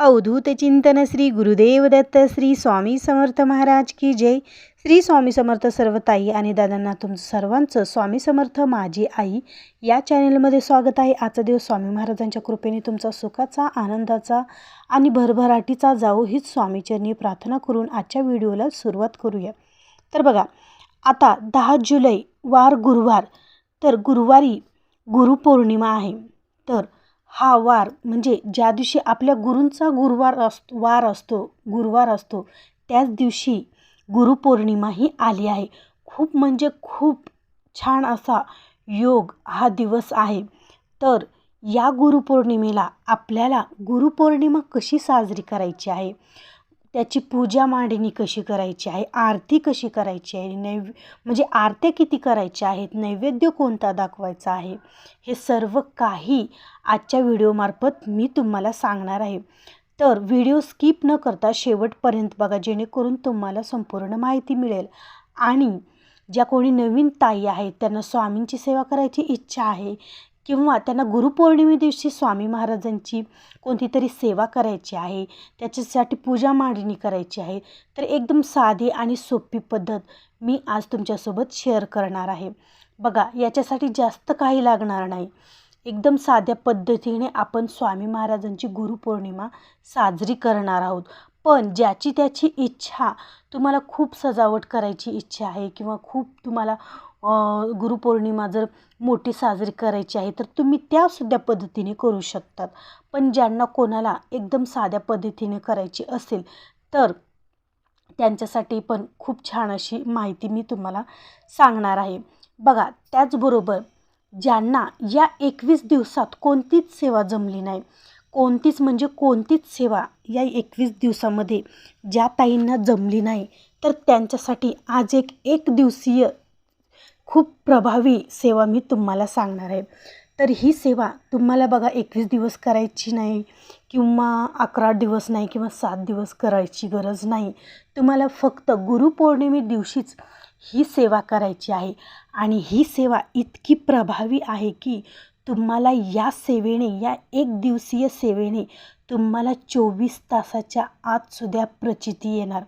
अवधूत चिंतन श्री गुरुदेव दत्त श्री स्वामी समर्थ महाराज की जय. श्री स्वामी समर्थ सर्व ताई आणि दादांना तुमचं सर्वांचं स्वामी समर्थ माझी आई या चॅनेलमध्ये स्वागत आहे. आजचा दिवस स्वामी महाराजांच्या कृपेने तुमचा सुखाचा आनंदाचा आणि भरभराटीचा जाऊ हीच स्वामीचरणी प्रार्थना करून आजच्या व्हिडिओला सुरुवात करूया. तर बघा आता दहा जुलै वार गुरुवार. तर गुरुवारी गुरुपौर्णिमा आहे. तर हा वार म्हणजे ज्या दिवशी आपल्या गुरूंचा गुरुवार असतो वार असतो गुरुवार असतो त्याच दिवशी गुरुपौर्णिमाही आली आहे. खूप म्हणजे खूप छान असा योग हा दिवस आहे. तर या गुरुपौर्णिमेला आपल्याला गुरुपौर्णिमा कशी साजरी करायची आहे? त्याची पूजा मांडणी कशी करायची आहे? आरती कशी करायची आहे? नैव म्हणजे आरत्या किती करायच्या आहेत? नैवेद्य कोणता दाखवायचा आहे? हे सर्व काही आजच्या व्हिडिओमार्फत मी तुम्हाला सांगणार आहे. तर व्हिडिओ स्किप न करता शेवटपर्यंत बघा जेणेकरून तुम्हाला संपूर्ण माहिती मिळेल. आणि ज्या कोणी नवीन ताई आहेत त्यांना स्वामींची सेवा करायची इच्छा आहे किंवा त्यांना गुरुपौर्णिमे दिवशी स्वामी महाराजांची कोणती तरी सेवा करायची आहे त्याच्यासाठी पूजा मांडणी करायची आहे तर एकदम साधी आणि सोपी पद्धत मी आज तुमच्यासोबत शेअर करणार आहे. बघा याच्यासाठी जास्त काही लागणार नाही. एकदम साध्या पद्धतीने आपण स्वामी महाराजांची गुरुपौर्णिमा साजरी करणार आहोत. पण ज्याची त्याची इच्छा तुम्हाला खूप सजावट करायची इच्छा आहे किंवा खूप तुम्हाला गुरुपौर्णिमा जर मोठी साजरी करायची आहे तर तुम्ही त्यासुद्धा पद्धतीने करू शकतात. पण ज्यांना कोणाला एकदम साध्या पद्धतीने करायची असेल तर त्यांच्यासाठी पण खूप छान अशी माहिती मी तुम्हाला सांगणार आहे. बघा त्याचबरोबर ज्यांना या एकवीस दिवसात कोणतीच सेवा जमली नाही कोणतीच म्हणजे कोणतीच सेवा या एकवीस दिवसामध्ये ज्या ताईंना जमली नाही तर त्यांच्यासाठी आज एक एक दिवसीय खूप प्रभावी सेवा मी तुम्हाला सांगणार आहे. तर ही सेवा तुम्हाला बघा एकवीस दिवस करायची नाही किंवा अकरा दिवस नाही किंवा सात दिवस करायची गरज नाही. तुम्हाला फक्त गुरुपौर्णिमे दिवशीच ही सेवा करायची आहे. आणि ही सेवा इतकी प्रभावी आहे की तुम्हाला या सेवेने या एक दिवसीय सेवेने तुम्हाला चोवीस तासाच्या आतसुद्धा प्रचिती येणार.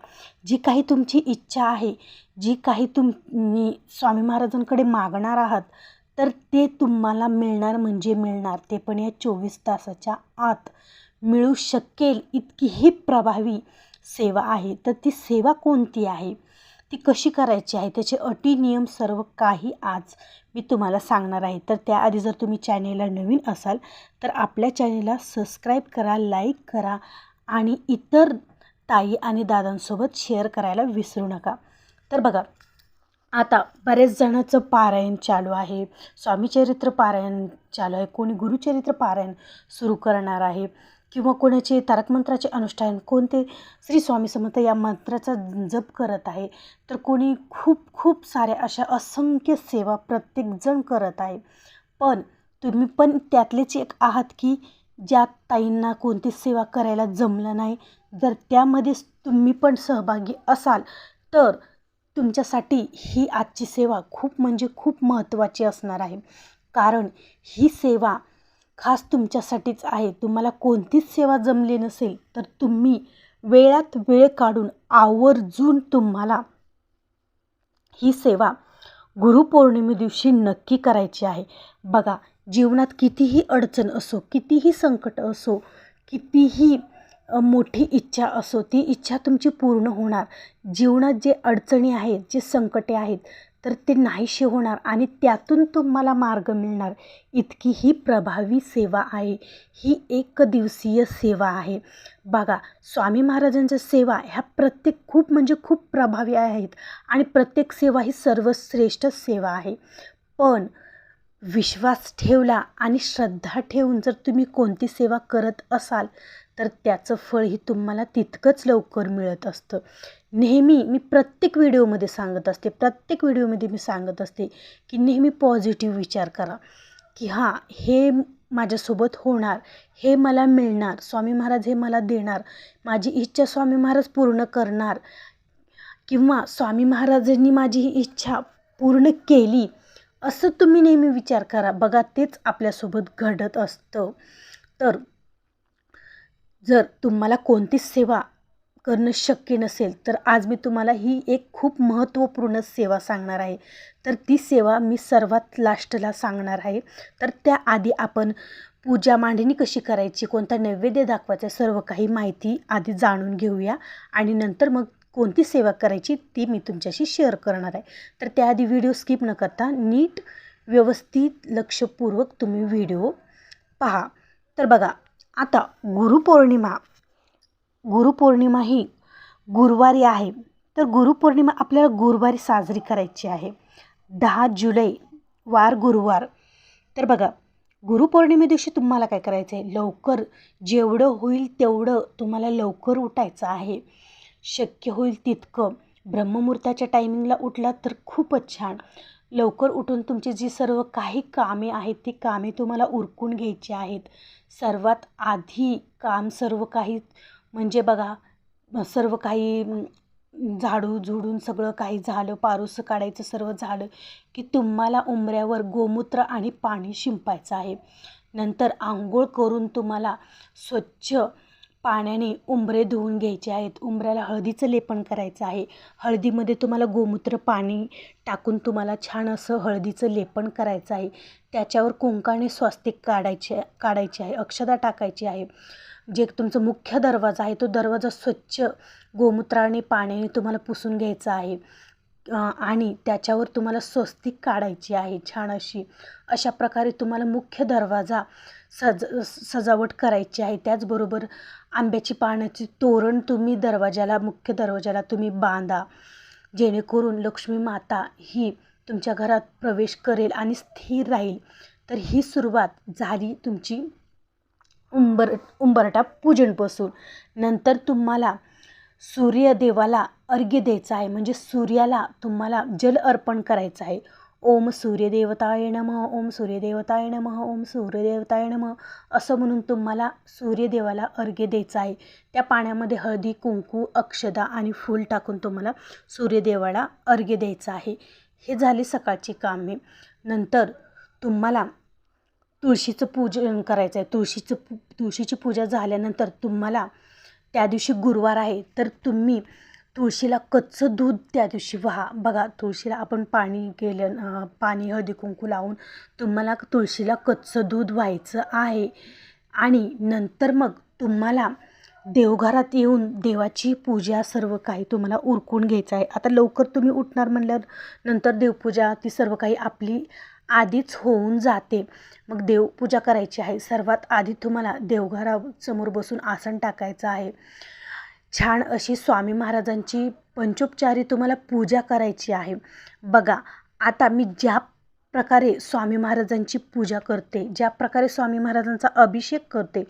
जी काही तुमची इच्छा आहे जी काही तुम्ही स्वामी महाराजांकडे मागणार आहात तर ते तुम्हाला मिळणार म्हणजे मिळणार. ते पण या चोवीस तासाच्या आत मिळू शकेल. इतकी ही प्रभावी सेवा आहे. तर ती सेवा कोणती आहे? ती कशी करायची आहे? त्याचे अटी नियम सर्व काही आज मी तुम्हाला सांगणार आहे. तर त्याआधी जर तुम्ही चॅनेलला नवीन असाल तर आपल्या चॅनेलला सबस्क्राईब करा लाईक करा आणि इतर ताई आणि दादांसोबत शेअर करायला विसरू नका. तर बघा आता बरेच जणांचं पारायण चालू आहे. स्वामीचरित्र पारायण चालू आहे. कोणी गुरुचरित्र पारायण सुरू करणार आहे. किंवा कोणाचे तारक मंत्राचे अनुष्ठान कोणते श्री स्वामी समर्थ या मंत्राचा जप करत आहे तर कोणी खूप खूप साऱ्या अशा असंख्य सेवा प्रत्येकजण करत आहे. पण तुम्ही पण त्यातलेच एक आहात की ज्या ताईंना कोणती सेवा करायला जमलं नाही जर त्यामध्येच तुम्ही पण सहभागी असाल तर तुमच्यासाठी ही आजची सेवा खूप म्हणजे खूप महत्त्वाची असणार आहे. कारण ही सेवा खास तुमच्यासाठीच आहे. तुम्हाला कोणतीच सेवा जमली नसेल तर तुम्ही वेळात वेळ काढून आवर्जून तुम्हाला ही सेवा गुरुपौर्णिमे दिवशी नक्की करायची आहे. बघा जीवनात कितीही अडचण असो कितीही संकट असो कितीही मोठी इच्छा असो ती इच्छा तुमची पूर्ण होणार. जीवनात जे अडचणी आहेत जे संकटे आहेत तर ते नाहीशी होणार आणि त्यातून तुम्हाला मार्ग मिळणार. इतकी ही प्रभावी सेवा आहे. ही एक दिवसीय सेवा आहे. बघा स्वामी महाराजांच्या सेवा ह्या प्रत्येक खूप म्हणजे खूप प्रभावी आहेत आणि प्रत्येक सेवा ही सर्वश्रेष्ठ सेवा आहे. पण विश्वास ठेवला आणि श्रद्धा ठेवून जर तुम्ही कोणती सेवा करत असाल तर त्याचं फळही तुम्हाला तितकंच लवकर मिळत असतं. नेहमी मी प्रत्येक व्हिडिओमध्ये सांगत असते प्रत्येक व्हिडिओमध्ये मी सांगत असते की नेहमी पॉझिटिव्ह विचार करा की हां हे माझ्यासोबत होणार हे मला मिळणार स्वामी महाराज हे मला देणार माझी इच्छा स्वामी महाराज पूर्ण करणार किंवा स्वामी महाराजांनी माझी ही इच्छा पूर्ण केली असं तुम्ही नेहमी विचार करा. बघा तेच आपल्यासोबत घडत असतं. तर जर तुम्हाला कोणतीच सेवा करणं शक्य नसेल तर आज मी तुम्हाला ही एक खूप महत्त्वपूर्ण सेवा सांगणार आहे. तर ती सेवा मी सर्वात लास्टला सांगणार आहे. तर त्याआधी आपण पूजा मांडणी कशी करायची कोणता नैवेद्य दाखवायचा सर्व काही माहिती आधी जाणून घेऊया आणि नंतर मग कोणती सेवा करायची ती मी तुमच्याशी शेअर करणार आहे. तर त्याआधी व्हिडिओ स्किप न करता नीट व्यवस्थित लक्षपूर्वक तुम्ही व्हिडिओ पहा. तर बघा आता गुरुपौर्णिमा. गुरुपौर्णिमा ही गुरुवारी आहे. तर गुरुपौर्णिमा आपल्याला गुरुवारी साजरी करायची आहे. दहा जुलै वार गुरुवार. तर बघा गुरुपौर्णिमे दिवशी तुम्हाला काय करायचं आहे लवकर जेवढं होईल तेवढं तुम्हाला लवकर उठायचं आहे. शक्य होईल तितकं. ब्रह्ममुहूर्ताच्या टायमिंगला उठलात तर खूपच छान. लवकर उठून तुमची जी सर्व काही कामे आहेत ती कामे तुम्हाला उरकून घ्यायची आहेत. सर्वात आधी काम सर्व काही म्हणजे बघा सर्व काही झाडू झुडून सगळं काही झालं पारूसं काढायचं सर्व झालं की तुम्हाला उंबऱ्यावर गोमूत्र आणि पाणी शिंपायचं आहे. नंतर आंघोळ करून तुम्हाला स्वच्छ पाण्याने उंबरे धुवून घ्यायचे आहेत. उंबऱ्याला हळदीचं लेपन करायचं आहे. हळदीमध्ये तुम्हाला गोमूत्र पाणी टाकून तुम्हाला छान असं हळदीचं लेपन करायचं आहे. त्याच्यावर कुंकाने स्वास्तिक काढायचे काढायचे आहे. अक्षदा टाकायची आहे. जे तुमचं मुख्य दरवाजा आहे तो दरवाजा स्वच्छ गोमूत्राने पाण्याने तुम्हाला पुसून घ्यायचा आहे. आणि त्याच्यावर तुम्हाला स्वस्तिक काढायची आहे छान अशी. अशा प्रकारे तुम्हाला मुख्य दरवाजा सज सजावट करायची आहे. त्याचबरोबर आंब्याची पाण्याची तोरण तुम्ही दरवाजाला मुख्य दरवाजाला तुम्ही बांधा. जेणेकरून लक्ष्मी माता ही तुमच्या घरात प्रवेश करेल आणि स्थिर राहील. तर ही सुरुवात झाली तुमची उंबर उंबरटा पूजनपासून. नंतर तुम्हाला सूर्यदेवाला अर्घ्य द्यायचा आहे. म्हणजे सूर्याला तुम्हाला जल अर्पण करायचं आहे. ओम सूर्यदेवताय नमः ओम सूर्यदेवताय नमः ओम सूर्यदेवताय नमः असं म्हणून तुम्हाला सूर्यदेवाला अर्घ्य द्यायचं आहे. त्या पाण्यामध्ये हळदी कुंकू अक्षदा आणि फूल टाकून तुम्हाला सूर्यदेवाला अर्घ्य द्यायचं आहे. हे झाले सकाळची कामे. नंतर तुम्हाला तुळशीचं पूजन करायचं आहे. तुळशीचं पू तुळशीची पूजा झाल्यानंतर तुम्हाला त्या दिवशी गुरुवार आहे. तर तुम्ही तुळशीला कच्चं दूध त्या दिवशी व्हा. बघा तुळशीला आपण पाणी गेलं पाणी हळदी कुंकू लावून तुम्हाला तुळशीला कच्चं दूध व्हायचं आहे. आणि नंतर मग तुम्हाला देवघरात येऊन देवाची पूजा सर्व काही तुम्हाला उरकून घ्यायचं आहे. आता लवकर तुम्ही उठणार म्हणल्यावर नंतर देवपूजा ती सर्व काही आपली आधीच होऊन जाते. मग देवपूजा करायची आहे. सर्वात आधी तुम्हाला देवघरासमोर बसून आसन टाकायचं आहे. छान अशी स्वामी महाराजांची पंचोपचारी तुम्हाला पूजा करायची आहे. बघा आता मी ज्या प्रकारे स्वामी महाराजांची पूजा करते ज्या प्रकारे स्वामी महाराजांचा अभिषेक करते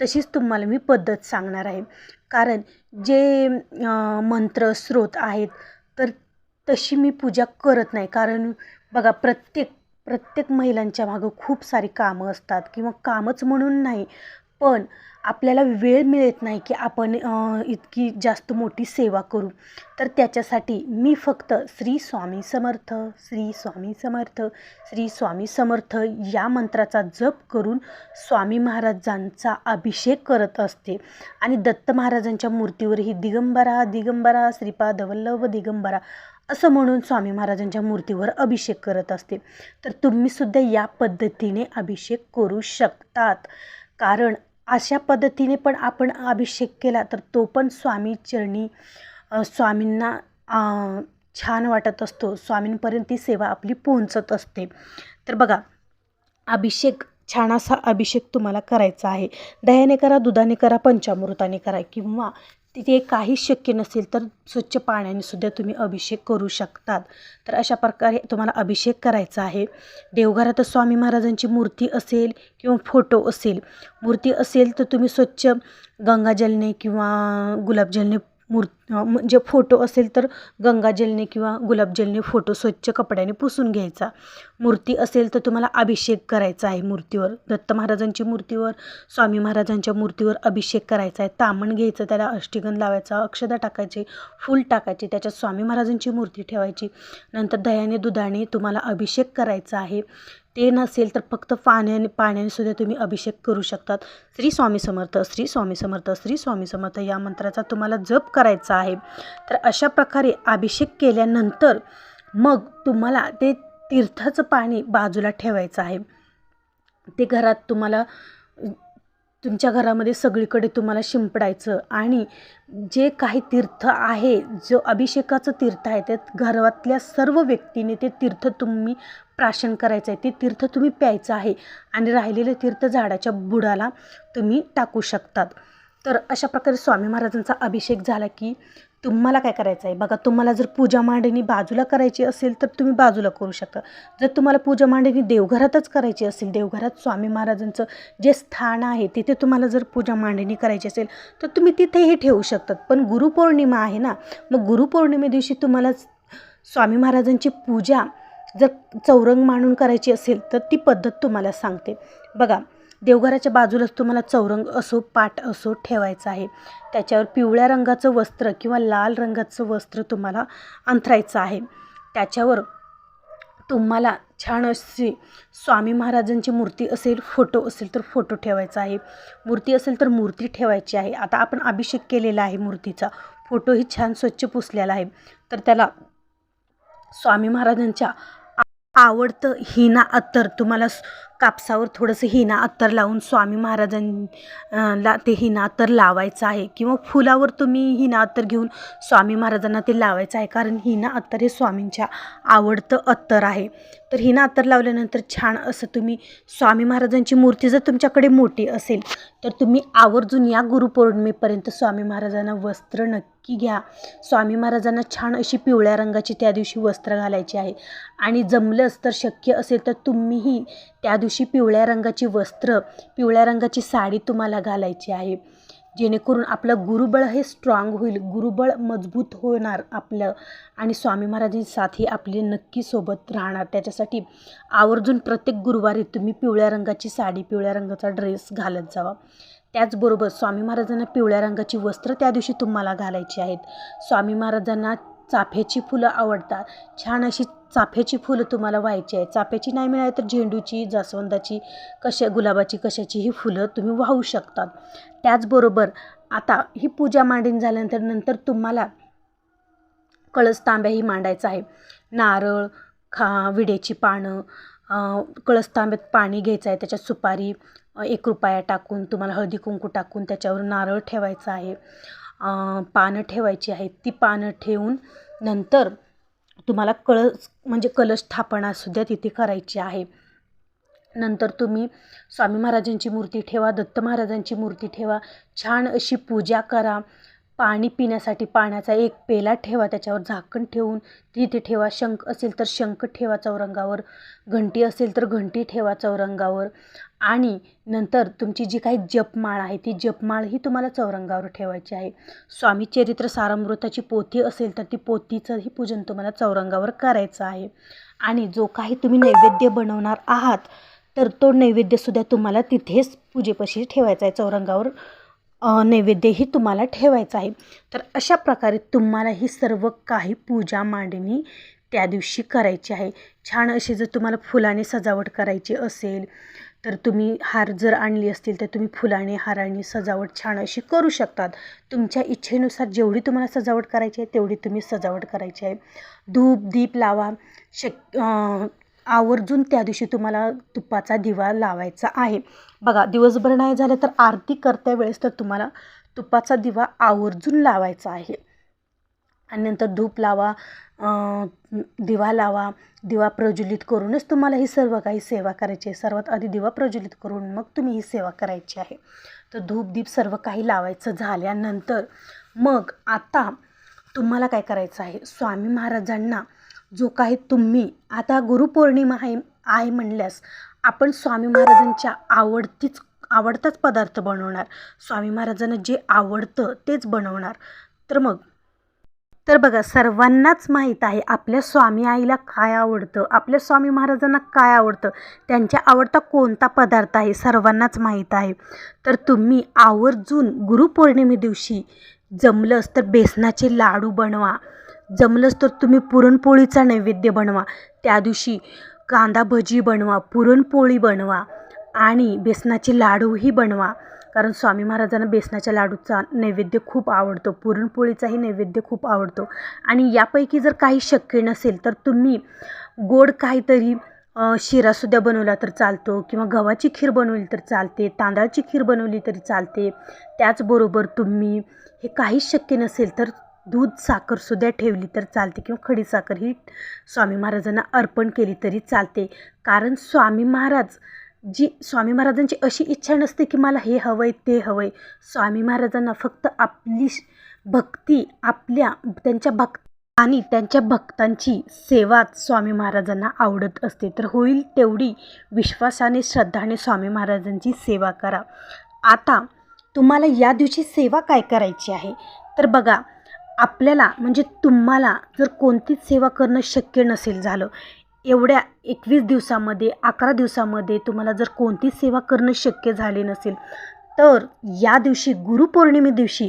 तशीच तुम्हाला मी पद्धत सांगणार आहे. कारण जे मंत्र स्रोत आहेत तर तशी मी पूजा करत नाही. कारण बघा प्रत्येक प्रत्येक महिलांच्या मागं खूप सारी कामं असतात किंवा कामच म्हणून नाही पण आपल्याला वेळ मिळत नाही की आपण इतकी जास्त मोठी सेवा करू. तर त्याच्यासाठी मी फक्त श्री स्वामी समर्थ श्री स्वामी समर्थ श्री स्वामी समर्थ या मंत्राचा जप करून स्वामी महाराजांचा अभिषेक करत असते. आणि दत्त महाराजांच्या मूर्तीवरही दिगंबरा दिगंबरा श्रीपाद वल्लभ दिगंबरा असं म्हणून स्वामी महाराजांच्या मूर्तीवर अभिषेक करत असते. तर तुम्हीसुद्धा या पद्धतीने अभिषेक करू शकतात. कारण अशा पद्धतीने पण आपण अभिषेक केला तर तो पण स्वामी चरणी स्वामींना छान वाटत असतो. स्वामींपर्यंत ती सेवा आपली पोहोचत असते. तर बघा अभिषेक छान असा अभिषेक तुम्हाला करायचा आहे. दह्याने करा दुधाने करा पंचामृताने करा किंवा तिथे काही शक्य नसेल तर स्वच्छ पाण्याने सुद्धा तुम्ही अभिषेक करू शकतात. तर अशा प्रकारे तुम्हाला अभिषेक करायचा आहे. देवघरात स्वामी महाराजांची मूर्ती असेल किंवा फोटो असेल. मूर्ती असेल तर तुम्ही स्वच्छ गंगाजलने किंवा गुलाबजलने मूर् म्हणजे फोटो असेल तर गंगाजलने किंवा गुलाबजलने फोटो स्वच्छ कपड्याने पुसून घ्यायचा. मूर्ती असेल तर तुम्हाला अभिषेक करायचा आहे मूर्तीवर. दत्त महाराजांची मूर्तीवर स्वामी महाराजांच्या मूर्तीवर अभिषेक करायचा आहे. तामण घ्यायचं त्याला अष्टिगंध लावायचा अक्षदा टाकायचे फूल टाकायचे त्याच्यात स्वामी महाराजांची मूर्ती ठेवायची. नंतर दह्याने दुधाने तुम्हाला अभिषेक करायचा आहे. ते नसेल तर फक्त पाण्याने पाण्याने सुद्धा तुम्ही अभिषेक करू शकतात. श्री स्वामी समर्थ श्री स्वामी समर्थ श्री स्वामी समर्थ या मंत्राचा तुम्हाला जप करायचा आहे. तर अशा प्रकारे अभिषेक केल्यानंतर मग तुम्हाला ते तीर्थाचं पाणी बाजूला ठेवायचं आहे. ते घरात तुम्हाला तुमच्या घरामध्ये सगळीकडे तुम्हाला शिंपडायचं आणि जे काही तीर्थ आहे जो अभिषेकाचं तीर्थ आहे ते घरातल्या सर्व व्यक्तीने ते तीर्थ तुम्ही प्राशन करायचं आहे. ते तीर्थ तुम्ही प्यायचं आहे. आणि राहिलेलं तीर्थ झाडाच्या बुडाला तुम्ही टाकू शकतात. तर अशा प्रकारे स्वामी महाराजांचा अभिषेक झाला की तुम्हाला काय करायचं आहे? बघा तुम्हाला जर पूजा मांडणी बाजूला करायची असेल तर तुम्ही बाजूला करू शकता. जर तुम्हाला पूजा मांडणी देवघरातच करायची असेल देवघरात स्वामी महाराजांचं जे स्थान आहे तिथे तुम्हाला जर पूजा मांडणी करायची असेल तर तुम्ही तिथेही ठेवू शकतात. पण गुरुपौर्णिमा आहे ना मग गुरुपौर्णिमे दिवशी तुम्हाला स्वामी महाराजांची पूजा जर चौरंग मांडून करायची असेल तर ती पद्धत तुम्हाला सांगते. बघा देवघराच्या बाजूलाच तुम्हाला चौरंग असो पाट असो ठेवायचा आहे. त्याच्यावर पिवळ्या रंगाचं वस्त्र किंवा लाल रंगाचं वस्त्र तुम्हाला अंथरायचं आहे. त्याच्यावर तुम्हाला छान अशी स्वामी महाराजांची मूर्ती असेल फोटो असेल तर फोटो ठेवायचा आहे. मूर्ती असेल तर मूर्ती ठेवायची आहे. आता आपण अभिषेक केलेला आहे मूर्तीचा. फोटोही छान स्वच्छ पुसलेला आहे. तर त्याला स्वामी महाराजांच्या आवडतं हिना अत्तर. तुम्हाला कापसावर थोडंसं हिना अत्तर लावून स्वामी महाराजां ला ते हिना अत्तर लावायचं आहे. किंवा फुलावर तुम्ही हिना अत्तर घेऊन स्वामी महाराजांना ते लावायचं आहे. कारण हिना अत्तर हे स्वामींच्या आवडतं अत्तर आहे. तर हिना अत्तर लावल्यानंतर छान असं तुम्ही स्वामी महाराजांची मूर्ती जर तुमच्याकडे मोठी असेल तर तुम्ही आवर्जून या गुरुपौर्णिमेपर्यंत स्वामी महाराजांना वस्त्र नक्की घ्या. स्वामी महाराजांना छान अशी पिवळ्या रंगाची त्या दिवशी वस्त्र घालायची आहे. आणि जमलंच तर शक्य असेल तर तुम्हीही त्या दिवशी पिवळ्या रंगाची वस्त्र पिवळ्या रंगाची साडी तुम्हाला घालायची आहे. जेणेकरून आपलं गुरुबळ हे स्ट्रॉंग होईल गुरुबळ मजबूत होणार आपलं. आणि स्वामी महाराजांची साथ ही आपली नक्की सोबत राहणार. त्याच्यासाठी आवर्जून प्रत्येक गुरुवारी तुम्ही पिवळ्या रंगाची साडी पिवळ्या रंगाचा ड्रेस घालत जावा. त्याचबरोबर स्वामी महाराजांना पिवळ्या रंगाची वस्त्र त्या दिवशी तुम्हाला घालायची आहेत. स्वामी महाराजांना चाफ्याची फुलं आवडतात. छान अशी चाफ्याची फुलं तुम्हाला व्हायची आहे चाफ्याची नाही मिळाली तर झेंडूची जास्वंदाची कशा गुलाबाची कशाची ही फुलं तुम्ही वाहू शकतात. त्याचबरोबर आता ही पूजा मांडीन झाल्यानंतर नंतर तुम्हाला कळस तांब्याही मांडायचा आहे. नारळ खा विड्याची पानं कळस तांब्यात पाणी घ्यायचं आहे. त्याच्यात सुपारी एक रुपया टाकून तुम्हाला हळदी कुंकू टाकून त्याच्यावर नारळ ठेवायचं आहे. पानं ठेवायची आहेत. ती पानं ठेवून नंतर तुम्हाला कळस म्हणजे कलश स्थापनासुद्धा तिथे करायची आहे. नंतर तुम्ही स्वामी महाराजांची मूर्ती ठेवा दत्त महाराजांची मूर्ती ठेवा छान अशी पूजा करा. पाणी पिण्यासाठी पाण्याचा एक पेला ठेवा त्याच्यावर झाकण ठेवून तिथे ठेवा. शंख असेल तर शंख ठेवा चौरंगावर घंटी असेल तर घंटी ठेवा चौरंगावर. आणि नंतर तुमची जी काही जपमाळ आहे ती जपमाळही तुम्हाला चौरंगावर ठेवायची आहे. स्वामी चरित्र सारामृताची पोथी असेल तर ती पोथीचंही पूजन तुम्हाला चौरंगावर करायचं आहे. आणि जो काही तुम्ही नैवेद्य बनवणार आहात तर तो नैवेद्यसुद्धा तुम्हाला तिथेच पूजेपाशी ठेवायचा आहे चौरंगावर नैवेद्यही तुम्हाला ठेवायचा आहे. तर अशा प्रकारे तुम्हाला ही सर्व काही पूजा मांडणी त्या दिवशी करायची आहे. छान अशी जर तुम्हाला फुलाने सजावट करायची असेल तर तुम्ही हार जर आणली असतील तर तुम्ही फुलाने हाराने सजावट छान अशी करू शकतात. तुमच्या इच्छेनुसार जेवढी तुम्हाला सजावट करायची आहे तेवढी तुम्ही सजावट करायची आहे. धूप दीप लावा. शक आवर्जून त्या दिवशी तुम्हाला तुपाचा दिवा लावायचा आहे. बघा दिवसभर नाही झालं तर आरती करत्या वेळेस तर तुम्हाला तुपाचा दिवा आवर्जून लावायचा आहे. आणि नंतर धूप लावा दिवा लावा दिवा प्रज्वलित करूनच तुम्हाला ही सर्व काही सेवा करायची आहे. सर्वात आधी दिवा प्रज्वलित करून मग तुम्ही ही सेवा करायची आहे. तर धूप दीप सर्व काही लावायचं झाल्यानंतर मग आता तुम्हाला काय करायचं आहे? स्वामी महाराजांना जो काही तुम्ही आता गुरुपौर्णिमा आहे आहे म्हणल्यास आपण स्वामी महाराजांच्या आवडतीच आवडताच पदार्थ बनवणार. स्वामी महाराजांना जे आवडतं तेच बनवणार. तर मग? तर बघा सर्वांनाच माहीत आहे आपल्या स्वामी आईला काय आवडतं आपल्या स्वामी महाराजांना काय आवडतं त्यांच्या आवडता कोणता पदार्थ आहे सर्वांनाच माहीत आहे. तर तुम्ही आवर्जून गुरुपौर्णिमे दिवशी जमलंच तर बेसनाचे लाडू बनवा जमलंच तर तुम्ही पुरणपोळीचा नैवेद्य बनवा. त्या दिवशी कांदा भजी बनवा पुरणपोळी बनवा आणि बेसनाचे लाडूही बनवा. कारण स्वामी महाराजांना बेसनाच्या लाडूचा नैवेद्य खूप आवडतो पुरणपोळीचाही नैवेद्य खूप आवडतो. आणि यापैकी जर काही शक्य नसेल तर तुम्ही गोड काहीतरी शिरासुद्धा बनवला तर चालतो किंवा गव्हाची खीर बनवली तर चालते तांदळाची खीर बनवली तरी चालते. त्याचबरोबर तुम्ही हे काहीच शक्य नसेल तर दूध साखरसुद्धा ठेवली तर चालते किंवा खडी साखर ही स्वामी महाराजांना अर्पण केली तरी चालते. कारण स्वामी महाराज जी स्वामी महाराजांची अशी इच्छा नसते की मला हे हवं आहे ते हवं आहे स्वामी महाराजांना फक्त आपली भक्ती आपल्या त्यांच्या भक्त आणि त्यांच्या भक्तांची सेवाच स्वामी महाराजांना आवडत असते. तर होईल तेवढी विश्वासाने श्रद्धाने स्वामी महाराजांची सेवा करा. आता तुम्हाला या दिवशी सेवा काय करायची आहे? तर बघा आपल्याला म्हणजे तुम्हाला जर कोणतीच सेवा करणं शक्य नसेल झालं एवढ्या एकवीस दिवसामध्ये अकरा दिवसामध्ये तुम्हाला जर कोणतीच सेवा करणं शक्य झाले नसेल तर या दिवशी गुरुपौर्णिमे दिवशी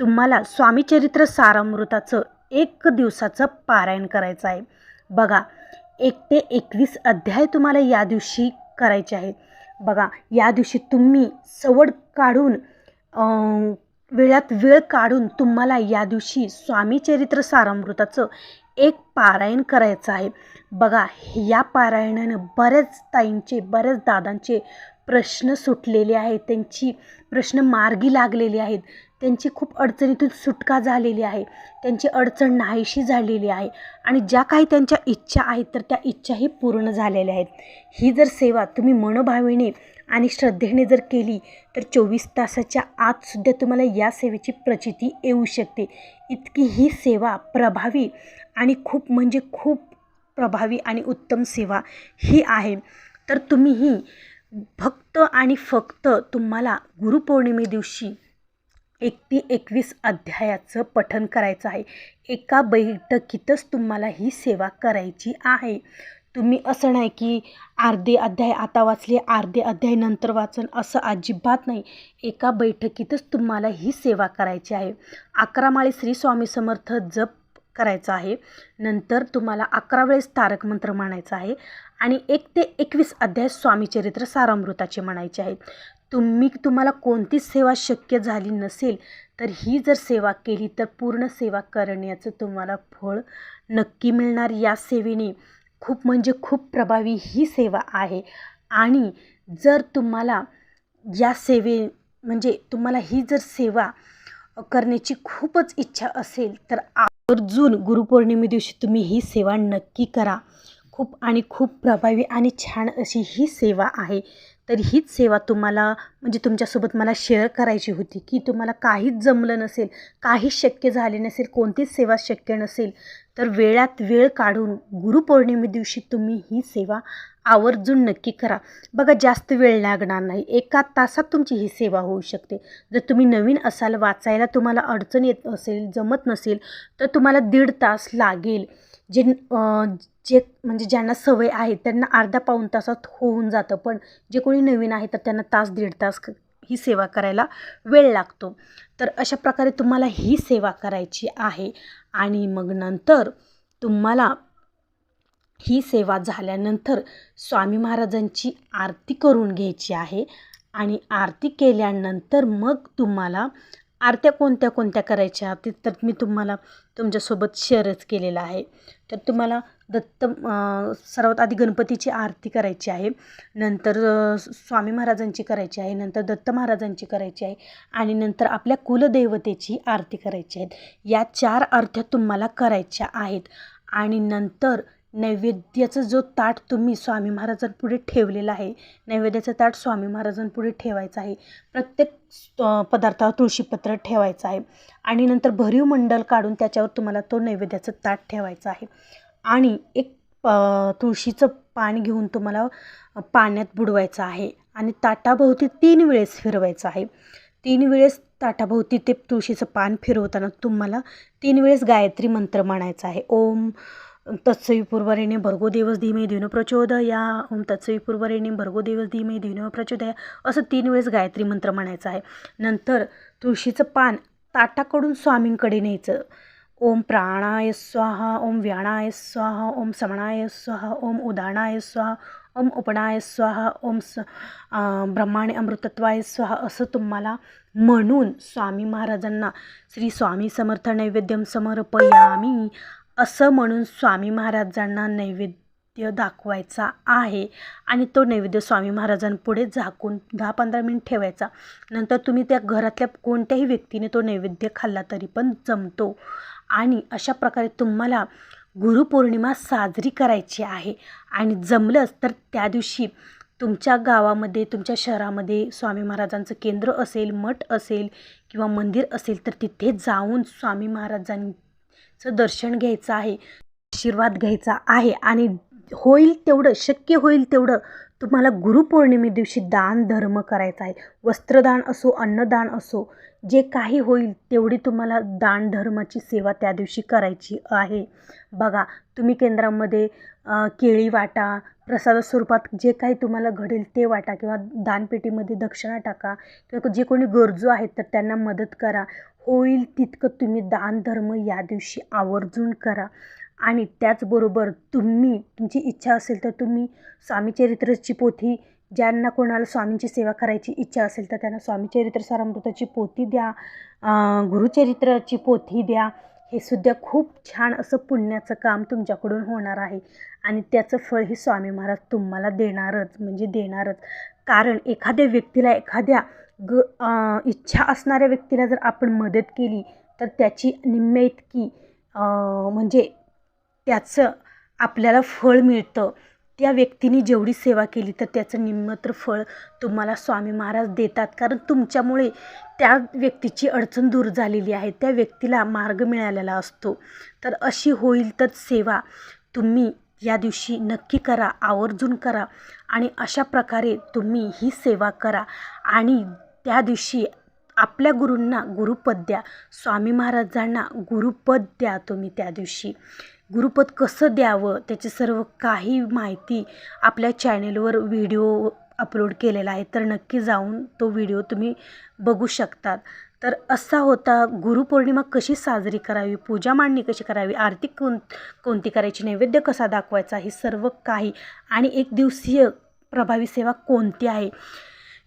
तुम्हाला स्वामीचरित्र सारामृताचं एक दिवसाचं पारायण करायचं आहे. बघा एक ते एकवीस अध्याय तुम्हाला या दिवशी करायचे आहेत. बघा या दिवशी तुम्ही सवड काढून वेळात वेळ काढून तुम्हाला या दिवशी स्वामीचरित्र सारामृताचं एक पारायण करायचं आहे. बघा या पारायणानं बऱ्याच ताईंचे बऱ्याच दादांचे प्रश्न सुटलेले आहेत. त्यांची प्रश्न मार्गी लागलेले आहेत. त्यांची खूप अडचणीतून सुटका झालेली आहे. त्यांची अडचण नाहीशी झालेली आहे. आणि ज्या काही त्यांच्या इच्छा आहेत तर त्या इच्छाही पूर्ण झालेल्या आहेत. ही जर सेवा तुम्ही मनोभावेने आणि श्रद्धेने जर केली तर चोवीस तासाच्या आतसुद्धा तुम्हाला या सेवेची प्रचिती येऊ शकते. इतकी ही सेवा प्रभावी आणि खूप म्हणजे खूप प्रभावी आणि उत्तम सेवा ही आहे. तर तुम्ही ही फक्त आणि फक्त तुम्हाला गुरुपौर्णिमे दिवशी एक ते एकवीस अध्यायाचं पठन करायचं आहे. एका बैठकीतच तुम्हाला ही सेवा करायची आहे. तुम्ही असं नाही की अर्धे अध्याय आता वाचले अर्धे अध्याय नंतर वाचन असं अजिबात नाही. एका बैठकीतच तुम्हाला ही सेवा करायची आहे. अकरा माळी श्री स्वामी समर्थ जप करायचं आहे. नंतर तुम्हाला अकरा वेळेस तारक मंत्र म्हणायचा आहे आणि एक ते एकवीस अध्याय स्वामीचरित्र सारामृताचे म्हणायचे आहेत तुम्ही तुम्हाला कोणतीच सेवा शक्य झाली नसेल तर ही जर सेवा केली तर पूर्ण सेवा करण्याचं तुम्हाला फळ नक्की मिळणार या सेवेने. खूप म्हणजे खूप प्रभावी ही सेवा आहे. आणि जर तुम्हाला या सेवे म्हणजे तुम्हाला ही जर सेवा करण्याची खूपच इच्छा असेल तर आवर्जून गुरुपौर्णिमे दिवशी तुम्ही ही सेवा नक्की करा. खूप आणि खूप प्रभावी आणि छान अशी ही सेवा आहे. तर हीच सेवा तुम्हाला म्हणजे तुमच्यासोबत मला शेअर करायची होती की तुम्हाला काहीच जमलं नसेल काहीच शक्य झाले नसेल कोणतीच सेवा शक्य नसेल तर वेळात वेळ काढून गुरुपौर्णिमे दिवशी तुम्ही ही सेवा आवर्जून नक्की करा. बघा जास्त वेळ लागणार नाही. एका तासात तुमची ही सेवा होऊ शकते. जर तुम्ही नवीन असाल वाचायला तुम्हाला अडचण येत असेल जमत नसेल तर तुम्हाला दीड तास लागेल. जे जे म्हणजे ज्यांना सवय आहे त्यांना अर्धा पाऊण तासात होऊन जातं. पण जे कोणी नवीन आहे तर त्यांना तास दीड तास ही सेवा करायला वेळ लागतो. तर अशा प्रकारे तुम्हाला ही सेवा करायची आहे. आणि मग नंतर तुम्हाला ही सेवा झाल्यानंतर स्वामी महाराजांची आरती करून घ्यायची आहे. आणि आरती केल्यानंतर मग तुम्हाला आरत्या कोणत्या कोणत्या करायच्या ते तर मी तुम्हाला तुमच्यासोबत शेअरच केलेलं आहे. तर तुम्हाला दत्त सर्वात आधी गणपतीची आरती करायची आहे. नंतर स्वामी महाराजांची करायची आहे. नंतर दत्त महाराजांची करायची आहे. आणि नंतर आपल्या कुलदेवतेची आरती करायची आहेत या चार आरत्या तुम्हाला करायच्या आहेत. आणि नंतर नैवेद्याचं जो ताट तुम्ही स्वामी महाराजांपुढे ठेवलेला आहे नैवेद्याचं ताट स्वामी महाराजांपुढे ठेवायचं आहे प्रत्येक पदार्थावर तुळशीपत्र ठेवायचं आहे आणि नंतर भरीव मंडल काढून त्याच्यावर तुम्हाला तो नैवेद्याचं ताट ठेवायचं आहे. आणि एक प तुळशीचं पान घेऊन तुम्हाला पाण्यात बुडवायचं आहे आणि ताटाभोवती तीन वेळेस फिरवायचं आहे. तीन वेळेस ताटाभोवती ते तुळशीचं पान फिरवताना तुम्हाला तीन वेळेस गायत्री मंत्र म्हणायचा आहे. ओम तत्सविपूर्वरेणे भर्गो देवस धीमे धीनो प्रचोदया। ओम तत्सविपूर्वरेणे भर्गो देवस धीमे धीनो प्रचोदया। असं तीन वेळेस गायत्री मंत्र म्हणायचं आहे. नंतर तुळशीचं पान ताटाकडून स्वामींकडे न्यायचं. ओम प्राणाय स्वाहा ओम व्याणाय स्वाहा ओम समणाय स्वाहा ओम उदानाय स्वाहा ओम उपणाय स्वाहा ओम स ब्रह्माणे अमृतत्वाय स्वाहा असं तुम्हाला म्हणून स्वामी महाराजांना श्री स्वामी समर्थ नैवेद्यम समर्पयामी. असं म्हणून स्वामी महाराजांना नैवेद्य दाखवायचा आहे. आणि तो नैवेद्य स्वामी महाराजांपुढे झाकून दहा पंधरा मिनिट ठेवायचा. नंतर तुम्ही त्या घरातल्या कोणत्याही व्यक्तीने तो नैवेद्य खाल्ला तरी पण जमतो. आणि अशा प्रकारे तुम्हाला गुरुपौर्णिमा साजरी करायची आहे. आणि जमलंच तर त्या दिवशी तुमच्या गावामध्ये तुमच्या शहरामध्ये स्वामी महाराजांचं केंद्र असेल मठ असेल किंवा मंदिर असेल तर तिथे जाऊन स्वामी चं दर्शन घ्यायचं आहे आशीर्वाद घ्यायचा आहे आणि होईल तेवढं शक्य होईल तेवढं तुम्हाला गुरुपौर्णिमे दिवशी दान धर्म करायचा आहे. वस्त्रदान असो अन्नदान असो जे काही होईल तेवढी तुम्हाला दान धर्माची सेवा त्या दिवशी करायची आहे. बघा तुम्ही केंद्रामध्ये केळी वाटा प्रसाद स्वरूपात जे काही तुम्हाला घडेल ते वाटा किंवा दानपेटीमध्ये दक्षिणा टाका किंवा जे कोणी गरजू आहेत तर त्यांना मदत करा. होईल तितकं तुम्ही दान धर्म या दिवशी आवर्जून करा. आणि त्याचबरोबर तुम्ही तुमची इच्छा असेल तर तुम्ही स्वामीचरित्राची पोथी ज्यांना कोणाला स्वामींची सेवा करायची इच्छा असेल तर त्यांना स्वामीचरित्र सारामृताची पोथी द्या गुरुचरित्राची पोथी द्या. हे सुद्धा खूप छान असं पुण्याचं काम तुमच्याकडून होणार आहे. आणि त्याचं फळ हे स्वामी महाराज तुम्हाला देणारच म्हणजे देणारच. कारण एखाद्या व्यक्तीला एखाद्या ग इच्छा असणाऱ्या व्यक्तीला जर आपण मदत केली तर त्याची निम्म्या इतकी म्हणजे त्याचं आपल्याला फळ मिळतं. त्या व्यक्तीने जेवढी सेवा केली तर त्याचं निम्मत्र फळ तुम्हाला स्वामी महाराज देतात. कारण तुमच्यामुळे त्या व्यक्तीची अडचण दूर झालेली आहे. त्या व्यक्तीला मार्ग मिळालेला असतो. तर अशी होईल तर सेवा तुम्ही या दिवशी नक्की करा आवर्जून करा आणि अशा प्रकारे तुम्ही ही सेवा करा. आणि त्या दिवशी आपल्या गुरूंना गुरुपद द्या. स्वामी महाराजांना गुरुपद द्या तुम्ही त्या दिवशी. गुरुपद कसं द्यावं त्याची सर्व काही माहिती आपल्या चॅनेलवर व्हिडिओ अपलोड केलेला आहे. तर नक्की जाऊन तो व्हिडिओ तुम्ही बघू शकतात. तर असा होता गुरुपौर्णिमा कशी साजरी करावी पूजा मांडणी कशी करावी आरती कोण कोणती करायची नैवेद्य कसा दाखवायचा हे सर्व काही आणि एक दिवसीय प्रभावी सेवा कोणती आहे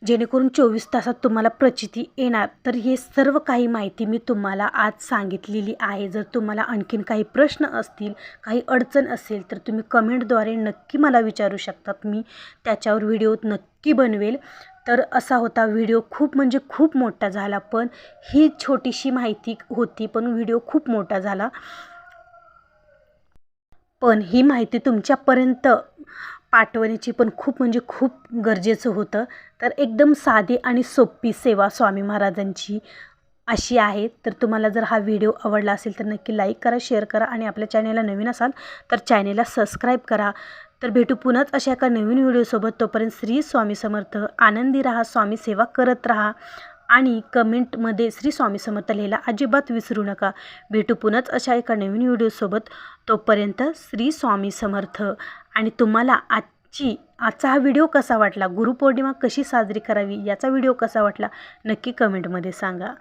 जेणेकरून चोवीस तासात तुम्हाला प्रचिती येणार. तर हे सर्व काही माहिती मी तुम्हाला आज सांगितलेली आहे. जर तुम्हाला आणखीन काही प्रश्न असतील काही अडचण असेल तर तुम्ही कमेंटद्वारे नक्की मला विचारू शकतात. मी त्याच्यावर व्हिडिओ नक्की बनवेल. तर असा होता व्हिडिओ. खूप म्हणजे खूप मोठा झाला पण ही छोटीशी माहिती होती पण व्हिडिओ खूप मोठा झाला. पण ही माहिती तुमच्यापर्यंत पाठवण्याची पण खूप म्हणजे खूप गरजेचं होतं. तर एकदम साधी आणि सोपी सेवा स्वामी महाराजांची अशी आहे. तर तुम्हाला जर हा व्हिडिओ आवडला असेल तर नक्की लाईक करा शेअर करा आणि आपल्या चॅनेलला नवीन असाल तर चॅनेलला सबस्क्राईब करा. तर भेटू पुन्हाच अशा एका नवीन व्हिडिओसोबत. तोपर्यंत श्री स्वामी समर्थ आनंदी राहा स्वामी सेवा करत राहा आणि कमेंटमध्ये श्री स्वामी समर्थ लिहायला अजिबात विसरू नका. भेटू पुन्हाच अशा एका नवीन व्हिडिओसोबत. तोपर्यंत श्री स्वामी समर्थ. आणि तुम्हाला आजची आजचा हा व्हिडिओ कसा वाटला? गुरुपौर्णिमा कशी साजरी करावी? याचा व्हिडिओ कसा वाटला? नक्की कमेंटमध्ये सांगा.